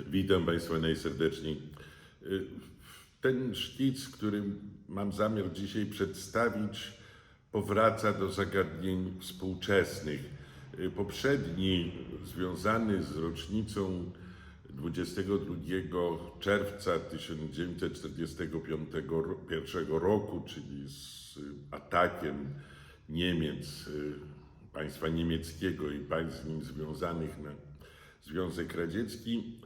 Witam Państwa najserdeczniej. Y, Ten szkic, który mam zamiar dzisiaj przedstawić, powraca do zagadnień współczesnych. Y, Poprzedni, związany z rocznicą 22 czerwca 1945 roku, czyli z atakiem Niemiec, y, państwa niemieckiego i państw z nim związanych na Związek Radziecki,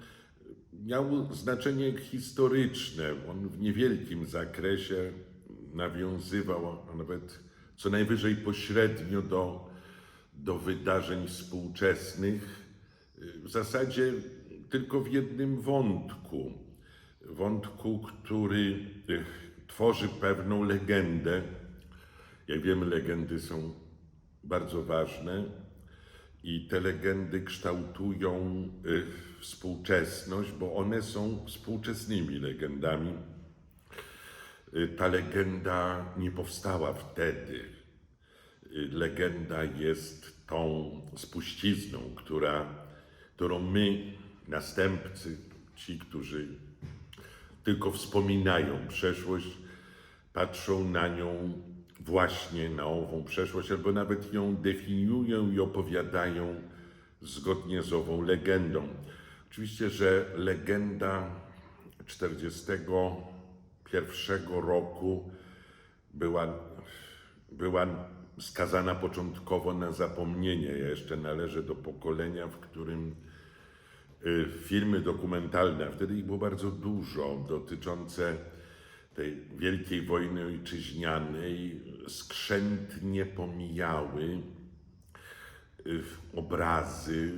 miał znaczenie historyczne. On w niewielkim zakresie nawiązywał, a nawet co najwyżej pośrednio do, do wydarzeń współczesnych, w zasadzie tylko w jednym wątku. Wątku, który eh, tworzy pewną legendę. Jak wiemy, legendy są bardzo ważne i te legendy kształtują y, współczesność, bo one są współczesnymi legendami. Y, Ta legenda nie powstała wtedy. Y, Legenda jest tą spuścizną, która, którą my, następcy, ci, którzy tylko wspominają przeszłość, patrzą na nią właśnie na ową przeszłość, albo nawet ją definiują i opowiadają zgodnie z ową legendą. Oczywiście, że legenda 1941 roku była, była skazana początkowo na zapomnienie. Ja jeszcze należę do pokolenia, w którym y, filmy dokumentalne, a wtedy ich było bardzo dużo, dotyczące tej wielkiej wojny ojczyźnianej, skrzętnie pomijały y, obrazy,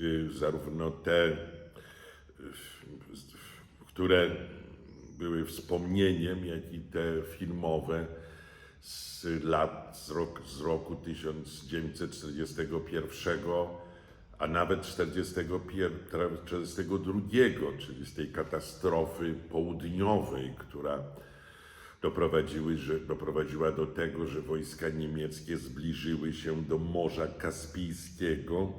y, zarówno te, y, które były wspomnieniem, jak i te filmowe z lat, z, rok, z roku 1941, a nawet 1942, czyli z tej katastrofy południowej, która doprowadziły, że, doprowadziła do tego, że wojska niemieckie zbliżyły się do Morza Kaspijskiego,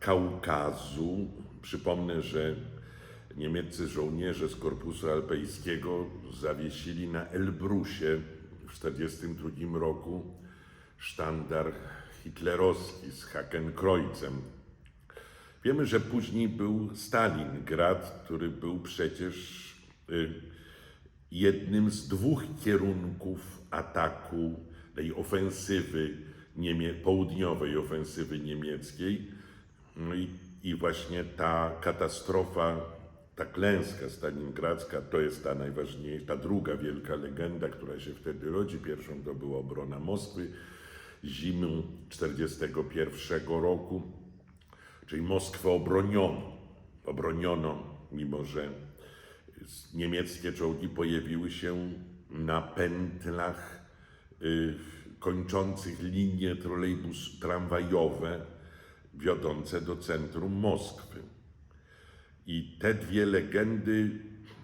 Kaukazu. Przypomnę, że niemieccy żołnierze z Korpusu Alpejskiego zawiesili na Elbrusie w 1942 roku sztandar hitlerowski z Hakenkreuzem. Wiemy, że później był Stalingrad, który był przecież y, jednym z dwóch kierunków ataku tej ofensywy niemie- południowej ofensywy niemieckiej. No i, i właśnie ta katastrofa, ta klęska stalingradzka to jest ta najważniejsza, ta druga wielka legenda, która się wtedy rodzi. Pierwszą to była obrona Moskwy zimą 1941 roku, czyli Moskwę obroniono. Obroniono, mimo że niemieckie czołgi pojawiły się na pętlach y, kończących linie trolejbus tramwajowe wiodące do centrum Moskwy. I te dwie legendy,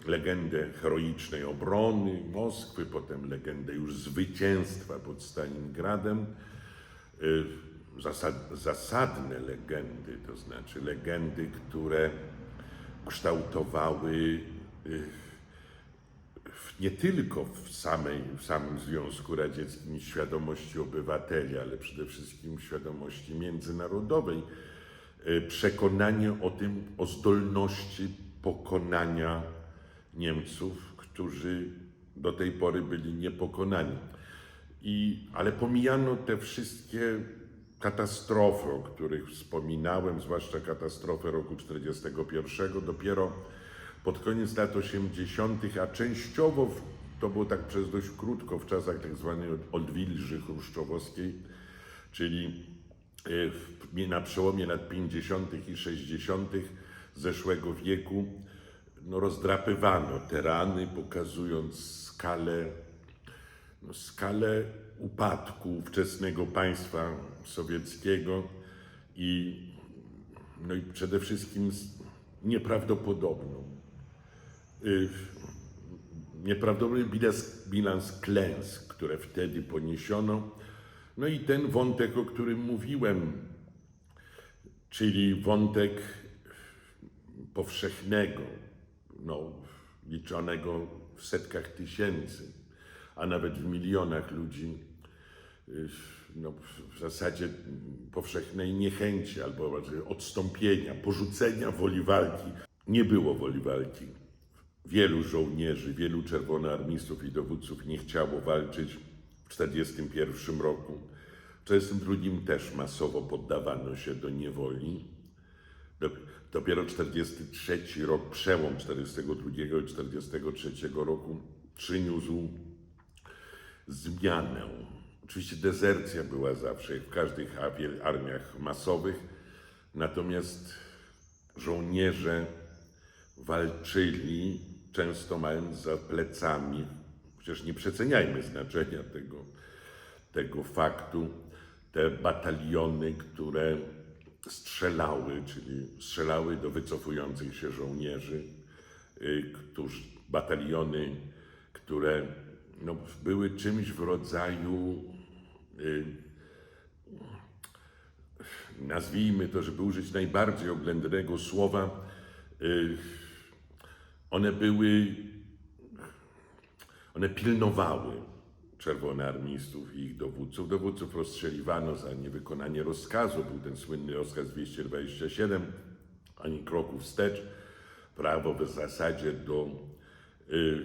legendę heroicznej obrony Moskwy, potem legendę już zwycięstwa pod Stalingradem, y, zasad, zasadne legendy, to znaczy legendy, które kształtowały nie tylko w, samej, w samym Związku Radzieckim świadomości obywateli, ale przede wszystkim świadomości międzynarodowej, y, przekonanie o tym, o zdolności pokonania Niemców, którzy do tej pory byli niepokonani. I, ale pomijano te wszystkie katastrofy, o których wspominałem, zwłaszcza katastrofę roku 1941, dopiero pod koniec lat 80., a częściowo w, to było tak przez dość krótko w czasach tak zwanej odwilży chruszczowskiej, czyli e, w- na przełomie lat 50. i 60. zeszłego wieku no, rozdrapywano te rany, pokazując skalę no, skalę upadku ówczesnego państwa sowieckiego i, no i przede wszystkim nieprawdopodobną. Y, Nieprawdopodobny bilans, klęsk, które wtedy poniesiono. No i ten wątek, o którym mówiłem, czyli wątek powszechnego, no, liczonego w setkach tysięcy, a nawet w milionach ludzi, y, no, w zasadzie powszechnej niechęci albo raczej odstąpienia, porzucenia woli walki. Nie było woli walki. Wielu żołnierzy, wielu czerwonoarmistów i dowódców nie chciało walczyć w 1941 roku. W 1942 też masowo poddawano się do niewoli. Dop- Dopiero 43 rok, przełom 42 i 43 roku przyniósł zmianę. Oczywiście dezercja była zawsze, w każdych armiach masowych, natomiast żołnierze walczyli, często mając za plecami, chociaż nie przeceniajmy znaczenia tego, tego faktu, te bataliony, które strzelały, czyli strzelały do wycofujących się żołnierzy, y, którzy, bataliony, które no, były czymś w rodzaju, y, nazwijmy to, żeby użyć najbardziej oględnego słowa, y, one były, one pilnowały czerwonoarmistów i ich dowódców. Dowódców rozstrzeliwano za niewykonanie rozkazu, był ten słynny rozkaz 227, ani kroku wstecz, prawo w zasadzie do y,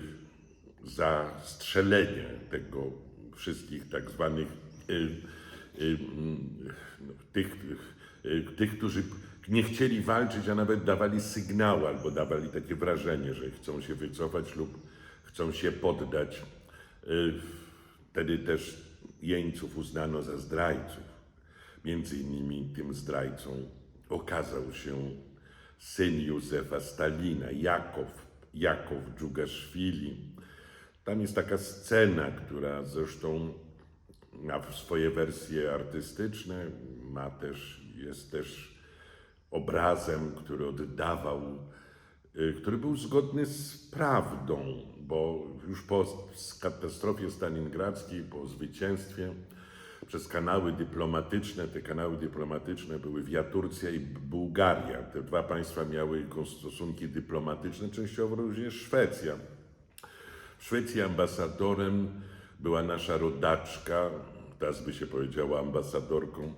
zastrzelenia tego wszystkich tak zwanych y, y, no, tych, y, tych, którzy nie chcieli walczyć, a nawet dawali sygnały albo dawali takie wrażenie, że chcą się wycofać lub chcą się poddać. Y, Wtedy też jeńców uznano za zdrajców. Między innymi tym zdrajcą okazał się syn Józefa Stalina, Jakow, Jakow Dżugaszwili. Tam jest taka scena, która zresztą ma swoje wersje artystyczne, ma też, jest też obrazem, który oddawał, y, który był zgodny z prawdą, bo już po katastrofie stalingradzkiej, po zwycięstwie, przez kanały dyplomatyczne, te kanały dyplomatyczne były via Turcja i Bułgaria. Te dwa państwa miały stosunki dyplomatyczne, częściowo również Szwecja. W Szwecji ambasadorem była nasza rodaczka, teraz by się powiedziała ambasadorką,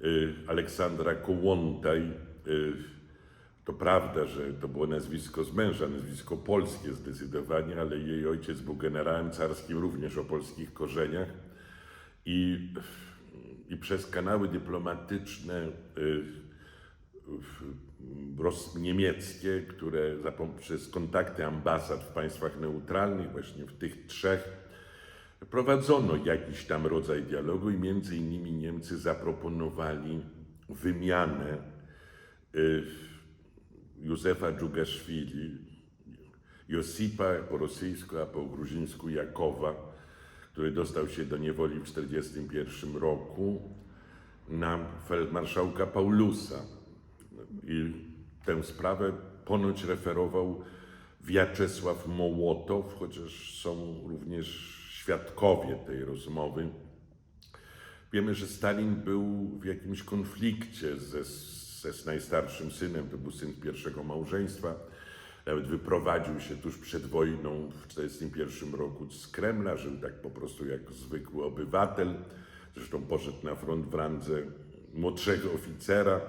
y, Aleksandra Kołłątaj. Y, To prawda, że to było nazwisko z męża, nazwisko polskie zdecydowanie, ale jej ojciec był generałem carskim również o polskich korzeniach. I, i przez kanały dyplomatyczne y, niemieckie, które przez kontakty ambasad w państwach neutralnych, właśnie w tych trzech, prowadzono jakiś tam rodzaj dialogu i między innymi Niemcy zaproponowali wymianę Józefa Dżugaszwili, Josipa po rosyjsku, a po gruzińsku Jakowa, który dostał się do niewoli w 1941 roku, na feldmarszałka Paulusa. I tę sprawę ponoć referował Wiaczesław Mołotow, chociaż są również świadkowie tej rozmowy. Wiemy, że Stalin był w jakimś konflikcie ze, ze najstarszym synem, to był syn pierwszego małżeństwa. Nawet wyprowadził się tuż przed wojną w 1941 roku z Kremla, żył tak po prostu jak zwykły obywatel. Zresztą poszedł na front w randze młodszego oficera,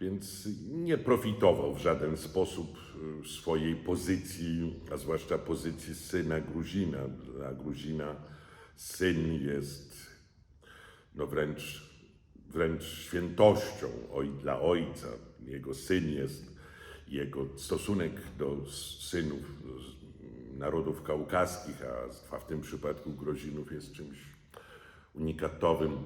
więc nie profitował w żaden sposób y, swojej pozycji, a zwłaszcza pozycji syna Gruzina. Dla Gruzina syn jest no wręcz, wręcz świętością dla ojca. Jego syn jest, jego stosunek do synów narodów kaukaskich, a w tym przypadku Grozinów jest czymś unikatowym.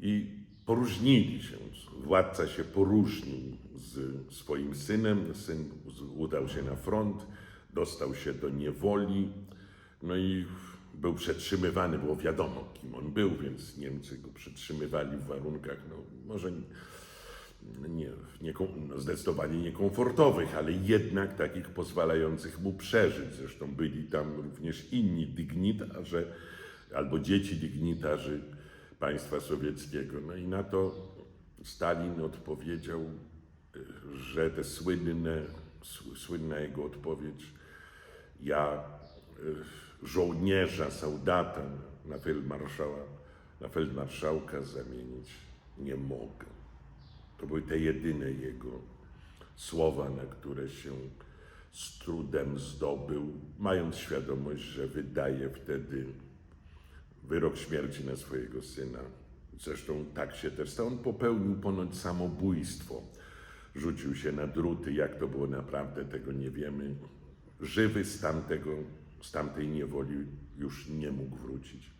I poróżnili się. Władca się poróżnił z swoim synem. Syn udał się na front, dostał się do niewoli. No i był przetrzymywany, było wiadomo, kim on był, więc Niemcy go przetrzymywali w warunkach, no może nie, nie, no zdecydowanie niekomfortowych, ale jednak takich pozwalających mu przeżyć. Zresztą byli tam również inni dygnitarze albo dzieci dygnitarzy państwa sowieckiego. No i na to Stalin odpowiedział, że te słynne, sł- słynna jego odpowiedź, ja y, żołnierza, soldata na feldmarszała, na feldmarszałka zamienić nie mogę. To były te jedyne jego słowa, na które się z trudem zdobył, mając świadomość, że wydaje wtedy wyrok śmierci na swojego syna. Zresztą tak się też stało. On popełnił ponoć samobójstwo. Rzucił się na druty. Jak to było naprawdę, tego nie wiemy. Żywy z, tamtego, z tamtej niewoli już nie mógł wrócić.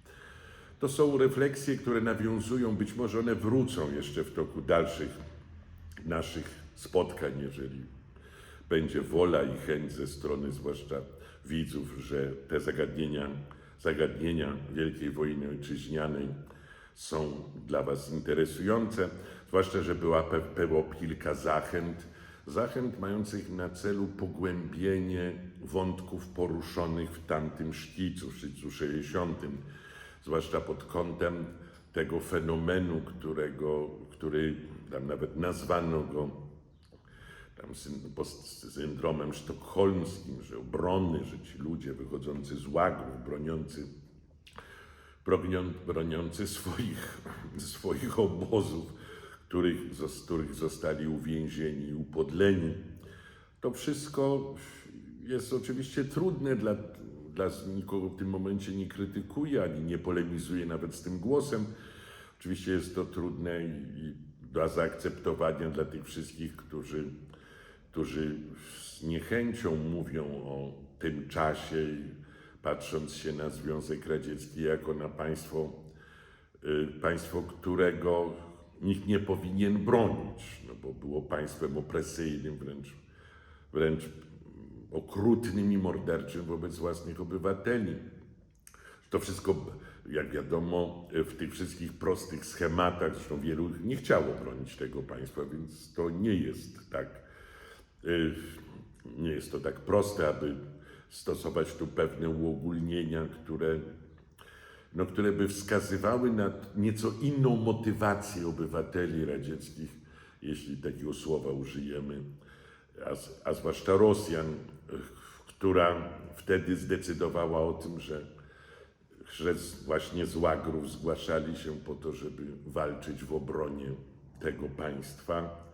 To są refleksje, które nawiązują, być może one wrócą jeszcze w toku dalszych naszych spotkań, jeżeli będzie wola i chęć ze strony zwłaszcza widzów, że te zagadnienia, zagadnienia Wielkiej Wojny Ojczyźnianej są dla Was interesujące, zwłaszcza, że była było kilka zachęt, zachęt mających na celu pogłębienie wątków poruszonych w tamtym szkicu, szkicu 60, zwłaszcza pod kątem tego fenomenu, którego, który tam nawet nazwano go tam syndromem sztokholmskim, że obrony, że ci ludzie wychodzący z łagów, broniący, bronią- broniący swoich, swoich obozów, których, z których zostali uwięzieni i upodleni. To wszystko jest oczywiście trudne dla, dla nikogo w tym momencie nie krytykuje, ani nie polemizuje nawet z tym głosem. Oczywiście jest to trudne i, do zaakceptowania dla tych wszystkich, którzy, którzy z niechęcią mówią o tym czasie, patrząc się na Związek Radziecki jako na państwo, y, państwo, którego nikt nie powinien bronić, no bo było państwem opresyjnym, wręcz, wręcz okrutnym i morderczym wobec własnych obywateli. To wszystko, jak wiadomo, w tych wszystkich prostych schematach, zresztą wielu nie chciało bronić tego państwa, więc to nie jest tak, y, nie jest to tak proste, aby stosować tu pewne uogólnienia, które, no, które by wskazywały na nieco inną motywację obywateli radzieckich, jeśli takiego słowa użyjemy, a, a zwłaszcza Rosjan, która wtedy zdecydowała o tym, że że właśnie z łagrów zgłaszali się po to, żeby walczyć w obronie tego państwa,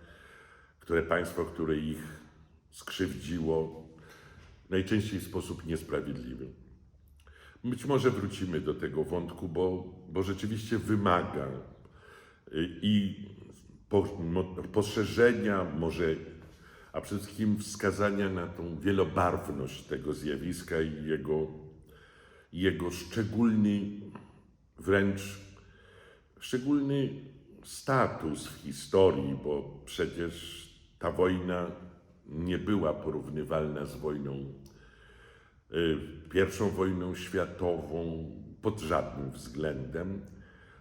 które państwo, które ich skrzywdziło, najczęściej w sposób niesprawiedliwy. Być może wrócimy do tego wątku, bo, bo rzeczywiście wymaga y, i poszerzenia, może, a przede wszystkim wskazania na tą wielobarwność tego zjawiska i jego jego szczególny, wręcz szczególny status w historii, bo przecież ta wojna nie była porównywalna z wojną, pierwszą wojną światową pod żadnym względem,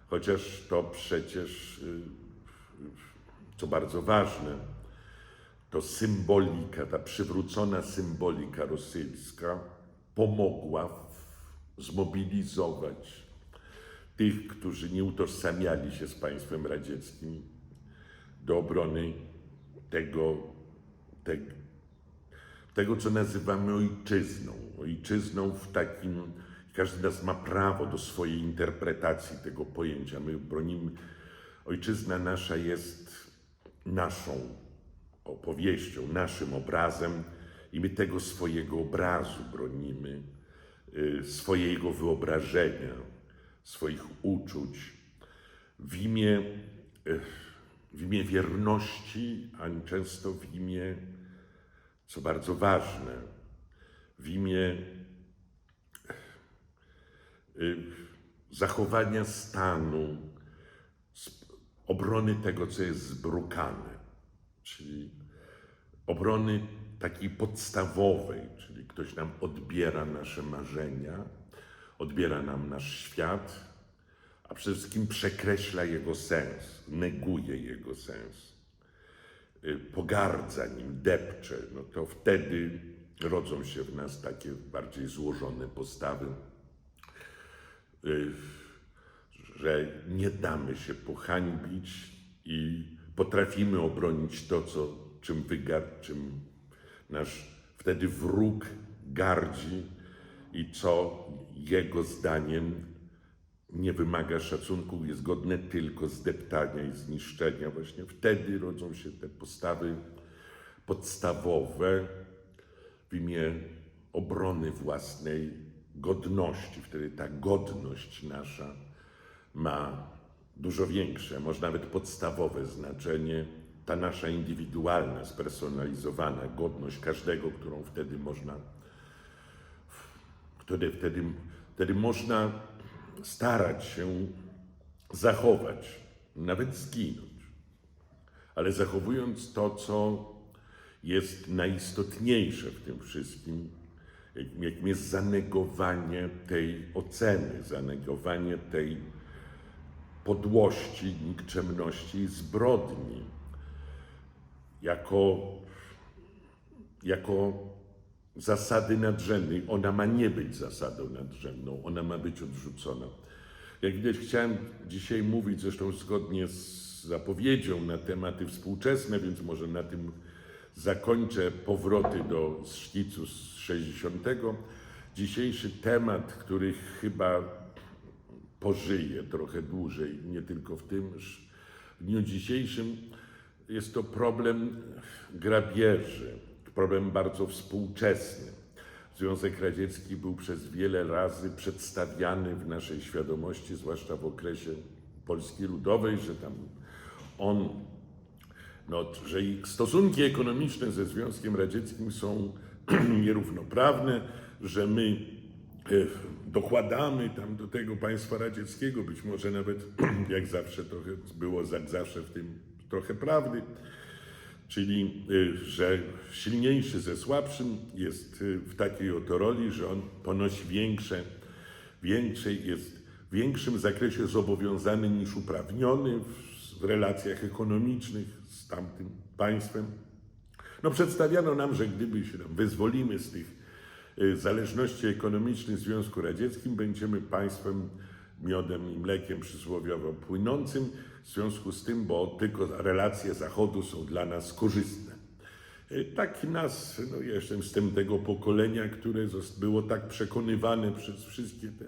chociaż to przecież, y, co bardzo ważne, to symbolika, ta przywrócona symbolika rosyjska pomogła zmobilizować tych, którzy nie utożsamiali się z państwem radzieckim do obrony tego, te, tego co nazywamy ojczyzną. Ojczyzną w takim, każdy z nas ma prawo do swojej interpretacji tego pojęcia. My bronimy, ojczyzna nasza jest naszą opowieścią, naszym obrazem i my tego swojego obrazu bronimy, y, swojego wyobrażenia, swoich uczuć w imię, y, w imię wierności, a często w imię, co bardzo ważne, w imię y, zachowania stanu, obrony tego, co jest zbrukane, czyli obrony takiej podstawowej, czyli ktoś nam odbiera nasze marzenia, odbiera nam nasz świat, a przede wszystkim przekreśla jego sens, neguje jego sens, pogardza nim, depcze, no to wtedy rodzą się w nas takie bardziej złożone postawy, y, że nie damy się pohańbić i potrafimy obronić to, co czym, wygar, czym nasz wtedy wróg gardzi i co jego zdaniem nie wymaga szacunku, jest godne tylko zdeptania i zniszczenia. Właśnie wtedy rodzą się te postawy podstawowe w imię obrony własnej godności. Wtedy ta godność nasza ma dużo większe, może nawet podstawowe znaczenie. Ta nasza indywidualna, spersonalizowana godność każdego, którą wtedy można, wtedy, wtedy, wtedy można starać się zachować, nawet zginąć, ale zachowując to, co jest najistotniejsze w tym wszystkim, jakim jest zanegowanie tej oceny, zanegowanie tej podłości, nikczemności i zbrodni jako, jako zasady nadrzędnej. Ona ma nie być zasadą nadrzędną, ona ma być odrzucona. Jak widać, chciałem dzisiaj mówić, zresztą zgodnie z zapowiedzią na tematy współczesne, więc może na tym zakończę powroty do szkicu z 60. Dzisiejszy temat, który chyba pożyje trochę dłużej, nie tylko w tym w dniu dzisiejszym, jest to problem grabieży, problem bardzo współczesny. Związek Radziecki był przez wiele razy przedstawiany w naszej świadomości, zwłaszcza w okresie Polski Ludowej, że tam on, no, że ich stosunki ekonomiczne ze Związkiem Radzieckim są nierównoprawne, że my e, dokładamy tam do tego państwa radzieckiego, być może nawet jak zawsze trochę było jak zawsze w tym trochę prawdy, czyli y, że silniejszy ze słabszym jest y, w takiej oto roli, że on ponosi większe, większe jest w większym zakresie zobowiązany niż uprawniony w, w relacjach ekonomicznych z tamtym państwem. No przedstawiano nam, że gdyby się tam wyzwolimy z tych y, zależności ekonomicznych w Związku Radzieckim, będziemy państwem miodem i mlekiem przysłowiowo płynącym, w związku z tym, bo tylko relacje Zachodu są dla nas korzystne. E, Tak nas, no ja jestem z tym tego pokolenia, które było tak przekonywane przez wszystkie te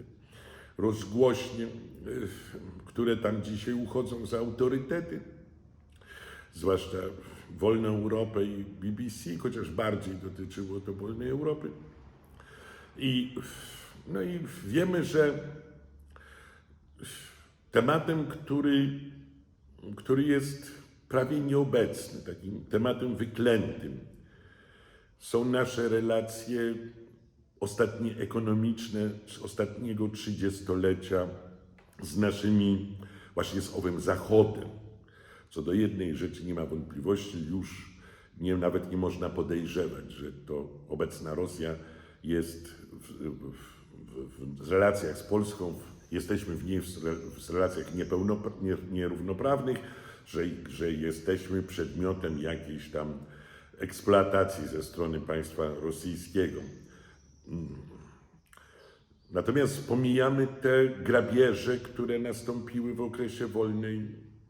rozgłośnie, e, które tam dzisiaj uchodzą za autorytety, zwłaszcza Wolną Europę i BBC, chociaż bardziej dotyczyło to Wolnej Europy. I, no i wiemy, że tematem, który, który jest prawie nieobecny, takim tematem wyklętym, są nasze relacje ostatnie ekonomiczne z ostatniego trzydziestolecia z naszymi, właśnie z owym Zachodem. Co do jednej rzeczy nie ma wątpliwości, już nie, nawet nie można podejrzewać, że to obecna Rosja jest w, w, w, w relacjach z Polską, jesteśmy w niej w, relacjach nierównoprawnych, że, że jesteśmy przedmiotem jakiejś tam eksploatacji ze strony państwa rosyjskiego. Natomiast pomijamy te grabieże, które nastąpiły w okresie wolnej,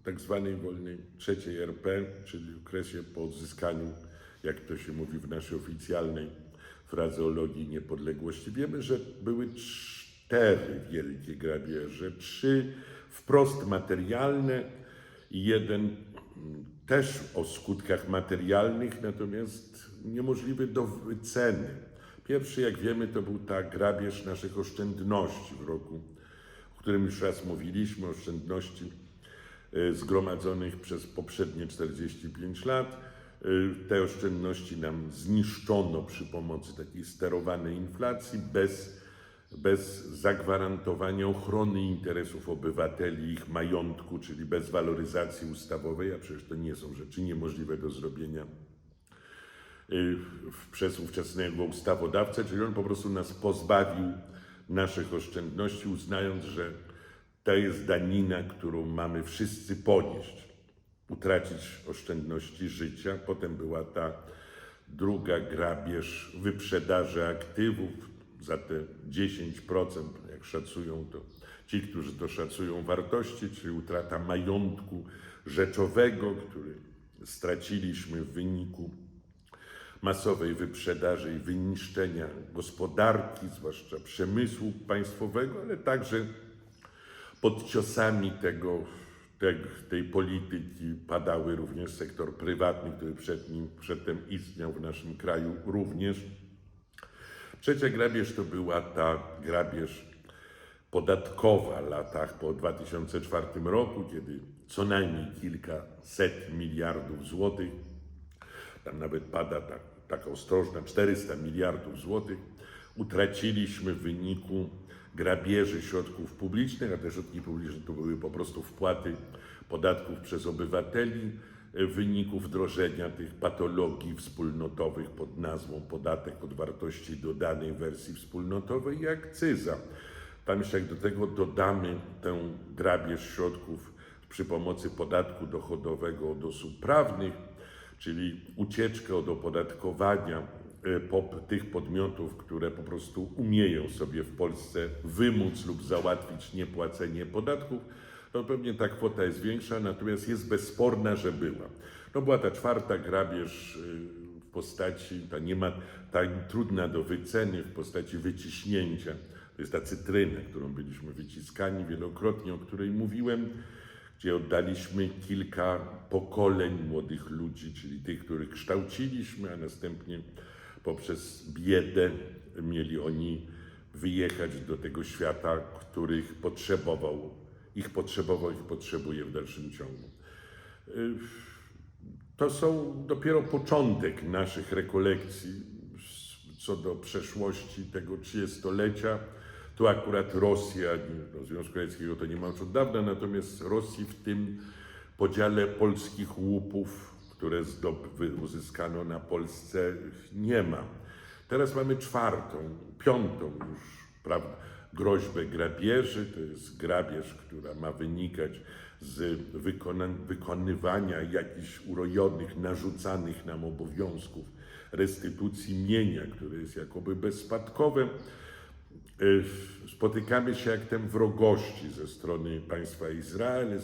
tak zwanej wolnej trzeciej RP, czyli okresie po odzyskaniu, jak to się mówi w naszej oficjalnej frazeologii niepodległości. Wiemy, że były cztery wielkie grabieże, trzy wprost materialne i jeden też o skutkach materialnych, natomiast niemożliwy do wyceny. Pierwszy, jak wiemy, to był ta grabież naszych oszczędności w roku, o którym już raz mówiliśmy, oszczędności y, zgromadzonych przez poprzednie 45 lat. Y, Te oszczędności nam zniszczono przy pomocy takiej sterowanej inflacji, bez, bez zagwarantowania ochrony interesów obywateli, ich majątku, czyli bez waloryzacji ustawowej, a przecież to nie są rzeczy niemożliwe do zrobienia y, przez ówczesnego ustawodawcę, czyli on po prostu nas pozbawił naszych oszczędności, uznając, że to jest danina, którą mamy wszyscy ponieść, utracić oszczędności życia. Potem była ta druga grabież wyprzedaży aktywów za te 10%, jak szacują to ci, którzy to szacują wartości, czyli utrata majątku rzeczowego, który straciliśmy w wyniku masowej wyprzedaży i wyniszczenia gospodarki, zwłaszcza przemysłu państwowego, ale także pod ciosami tego, tej, polityki padały również sektor prywatny, który przed nim, przedtem istniał w naszym kraju również. Trzecia grabież to była ta grabież podatkowa w latach po 2004 roku, kiedy co najmniej kilkaset miliardów złotych, tam nawet pada tak, taka ostrożna 400 miliardów złotych, utraciliśmy w wyniku grabieży środków publicznych, a te środki publiczne to były po prostu wpłaty podatków przez obywateli wyniku wdrożenia tych patologii wspólnotowych pod nazwą podatek od wartości dodanej wersji wspólnotowej i akcyza. Tam jeszcze jak do tego dodamy tę grabież środków przy pomocy podatku dochodowego od osób prawnych, czyli ucieczkę od opodatkowania e, tych podmiotów, które po prostu umieją sobie w Polsce wymóc lub załatwić niepłacenie podatków, to pewnie ta kwota jest większa, natomiast jest bezsporna, że była. No była ta czwarta grabież y, w postaci, ta, nie ma, ta trudna do wyceny w postaci wyciśnięcia. To jest ta cytryna, którą byliśmy wyciskani wielokrotnie, o której mówiłem, gdzie oddaliśmy kilka pokoleń młodych ludzi, czyli tych, których kształciliśmy, a następnie poprzez biedę mieli oni wyjechać do tego świata, których potrzebował, ich potrzebował, ich potrzebuje w dalszym ciągu. Y, To są dopiero początek naszych rekolekcji co do przeszłości tego trzydziestolecia. Tu akurat Rosja, no Związku Radzieckiego to nie ma już od dawna, natomiast Rosji w tym podziale polskich łupów, które uzyskano na Polsce, nie ma. Teraz mamy czwartą, piątą już prawda, groźbę grabieży. To jest grabież, która ma wynikać z wykonywania jakichś urojonych, narzucanych nam obowiązków restytucji mienia, które jest jakoby bezspadkowe. Y, Spotykamy się aktem wrogości ze strony państwa Izrael,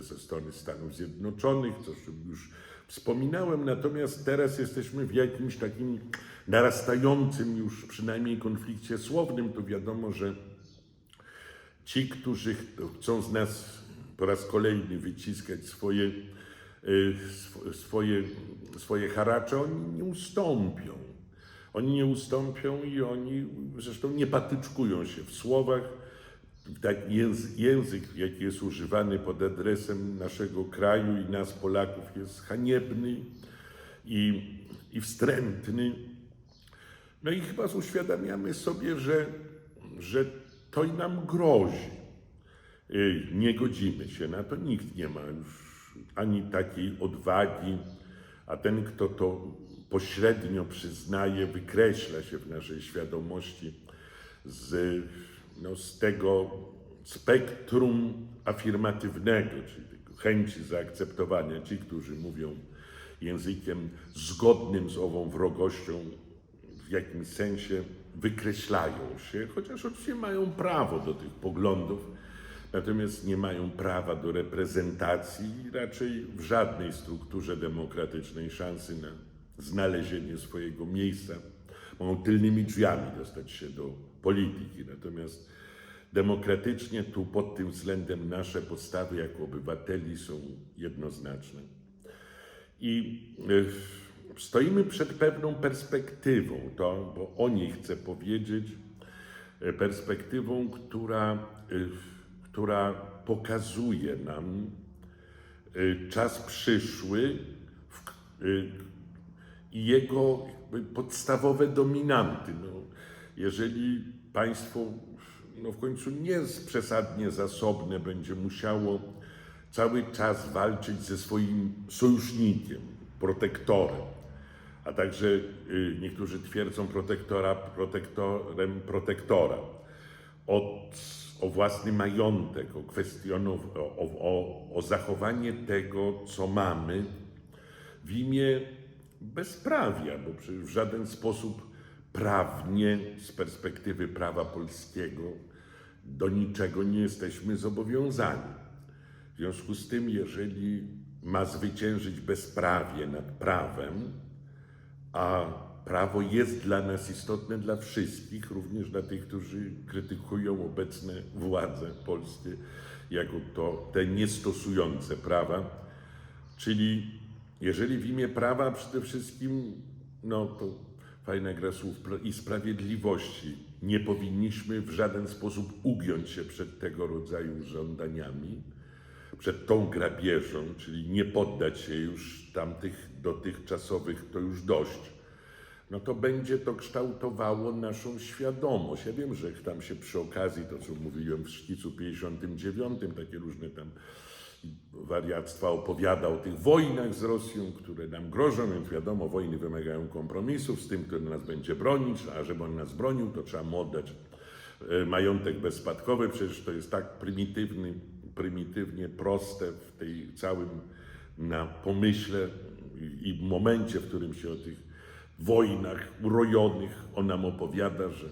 ze strony Stanów Zjednoczonych, co już wspominałem, natomiast teraz jesteśmy w jakimś takim narastającym już przynajmniej konflikcie słownym. To wiadomo, że ci, którzy ch- chcą z nas po raz kolejny wyciskać swoje, y, sw- swoje, swoje haracze, oni nie ustąpią. Oni nie ustąpią i oni zresztą nie patyczkują się w słowach. Tak język, jaki jest używany pod adresem naszego kraju i nas, Polaków, jest haniebny i, i wstrętny. No i chyba uświadamiamy sobie, że, że to i nam grozi. Y, Nie godzimy się na to, nikt nie ma już ani takiej odwagi, a ten, kto to pośrednio przyznaje, wykreśla się w naszej świadomości z, no, z tego spektrum afirmatywnego, czyli chęci zaakceptowania. Ci, którzy mówią językiem zgodnym z ową wrogością, w jakimś sensie wykreślają się, chociaż oczywiście mają prawo do tych poglądów, natomiast nie mają prawa do reprezentacji i raczej w żadnej strukturze demokratycznej szansy na znalezienie swojego miejsca. Mogą tylnymi drzwiami dostać się do polityki, natomiast demokratycznie tu pod tym względem nasze podstawy jako obywateli są jednoznaczne. I y, stoimy przed pewną perspektywą, to, bo o niej chcę powiedzieć, y, perspektywą, która, y, która pokazuje nam czas przyszły i jego podstawowe dominanty. No, jeżeli państwo no w końcu nie przesadnie zasobne, będzie musiało cały czas walczyć ze swoim sojusznikiem, protektorem, a także y, niektórzy twierdzą protektora, protektorem protektora, od, o własny majątek, o kwestionow- o, o, o zachowanie tego, co mamy, w imię bezprawia, bo przecież w żaden sposób prawnie, z perspektywy prawa polskiego, do niczego nie jesteśmy zobowiązani. W związku z tym, jeżeli ma zwyciężyć bezprawie nad prawem, a prawo jest dla nas istotne dla wszystkich, również dla tych, którzy krytykują obecne władze polskie jako to te niestosujące prawa. Czyli jeżeli w imię prawa przede wszystkim, no to fajna gra słów, i sprawiedliwości, nie powinniśmy w żaden sposób ugiąć się przed tego rodzaju żądaniami, przed tą grabieżą, czyli nie poddać się już tamtych dotychczasowych, to już dość, no to będzie to kształtowało naszą świadomość. Ja wiem, że tam się przy okazji, to co mówiłem w szkicu 59, takie różne tam wariactwa opowiada o tych wojnach z Rosją, które nam grożą, więc wiadomo, wojny wymagają kompromisów z tym, który nas będzie bronić, a żeby on nas bronił, to trzeba mu oddać e, majątek bezspadkowy, przecież to jest tak prymitywny, prymitywnie proste w tej całym na pomyśle i, momencie, w którym się o tych wojnach urojonych on nam opowiada, że,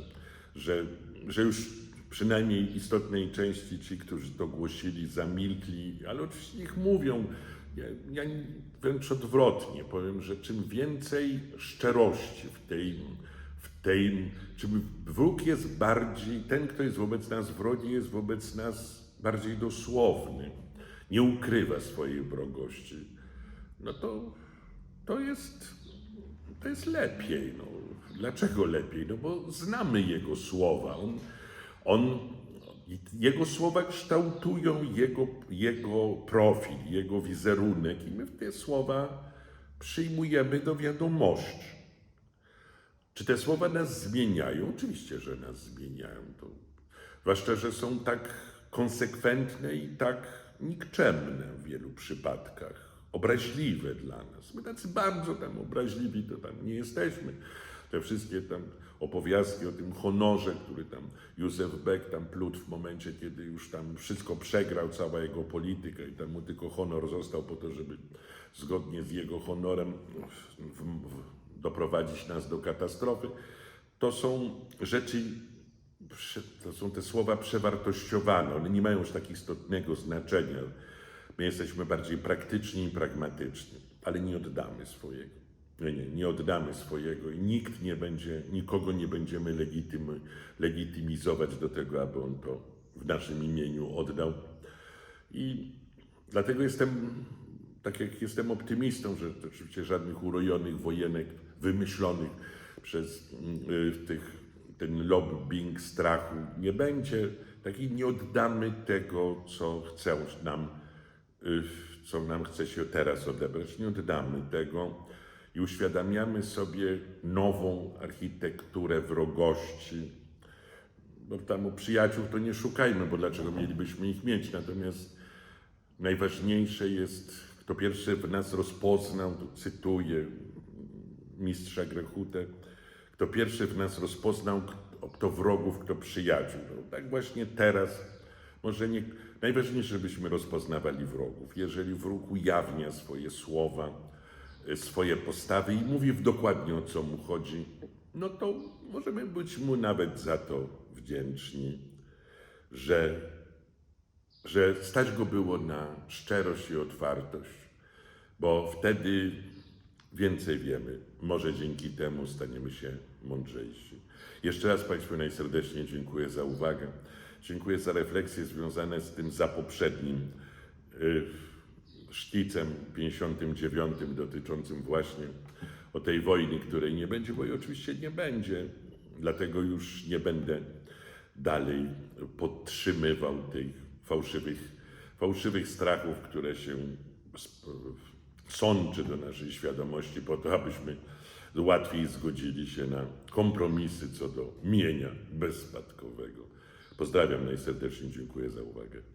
że, że już przynajmniej istotnej części ci, którzy to głosili, zamilkli, ale oczywiście niech mówią. Ja, ja wręcz odwrotnie powiem, że czym więcej szczerości w tej, w tej, czym wróg jest bardziej, ten, kto jest wobec nas wrogi, jest wobec nas bardziej dosłowny, nie ukrywa swojej wrogości, no to, to jest to jest lepiej. No. Dlaczego lepiej? No bo znamy Jego słowa. On, on, jego słowa kształtują jego, jego profil, jego wizerunek i my te słowa przyjmujemy do wiadomości. Czy te słowa nas zmieniają? Oczywiście, że nas zmieniają. To, zwłaszcza, że są tak konsekwentne i tak nikczemne w wielu przypadkach, obraźliwe dla nas. My tacy bardzo tam obraźliwi to tam nie jesteśmy. Te wszystkie tam opowiastki o tym honorze, który tam Józef Beck tam plótł w momencie, kiedy już tam wszystko przegrał, cała jego polityka i tam mu tylko honor został po to, żeby zgodnie z jego honorem w, w, doprowadzić nas do katastrofy. To są rzeczy to są te słowa przewartościowane, one nie mają już tak istotnego znaczenia. My jesteśmy bardziej praktyczni i pragmatyczni, ale nie oddamy swojego. Nie, nie, nie oddamy swojego i nikt nie będzie, nikogo nie będziemy legitym, legitymizować do tego, aby on to w naszym imieniu oddał. I dlatego jestem, tak jak jestem optymistą, że oczywiście żadnych urojonych wojenek wymyślonych przez y, tych, ten lobbying strachu nie będzie. Tak i nie oddamy tego, co chcą nam, y, co nam chce się teraz odebrać. Nie oddamy tego i uświadamiamy sobie nową architekturę wrogości, bo tam u przyjaciół to nie szukajmy, bo dlaczego mielibyśmy ich mieć? Natomiast najważniejsze jest, kto pierwszy w nas rozpoznał, tu cytuję mistrza Grechutę, kto pierwszy w nas rozpoznał, kto- wrogów, kto przyjaciół. No, tak właśnie teraz, może nie, najważniejsze, żebyśmy rozpoznawali wrogów. Jeżeli wróg ujawnia swoje słowa, swoje postawy i mówi dokładnie o co mu chodzi, no to możemy być mu nawet za to wdzięczni, że, że stać go było na szczerość i otwartość, bo wtedy więcej wiemy. Może dzięki temu staniemy się mądrzejsi. Jeszcze raz Państwu najserdeczniej dziękuję za uwagę. Dziękuję za refleksje związane z tym za poprzednim y, szkicem 59 dotyczącym właśnie o tej wojny, której nie będzie, bo i oczywiście nie będzie. Dlatego już nie będę dalej podtrzymywał tych fałszywych, fałszywych strachów, które się sączy do naszej świadomości po to, abyśmy łatwiej zgodzili się na kompromisy co do mienia bezspadkowego. Pozdrawiam najserdeczniej, dziękuję za uwagę.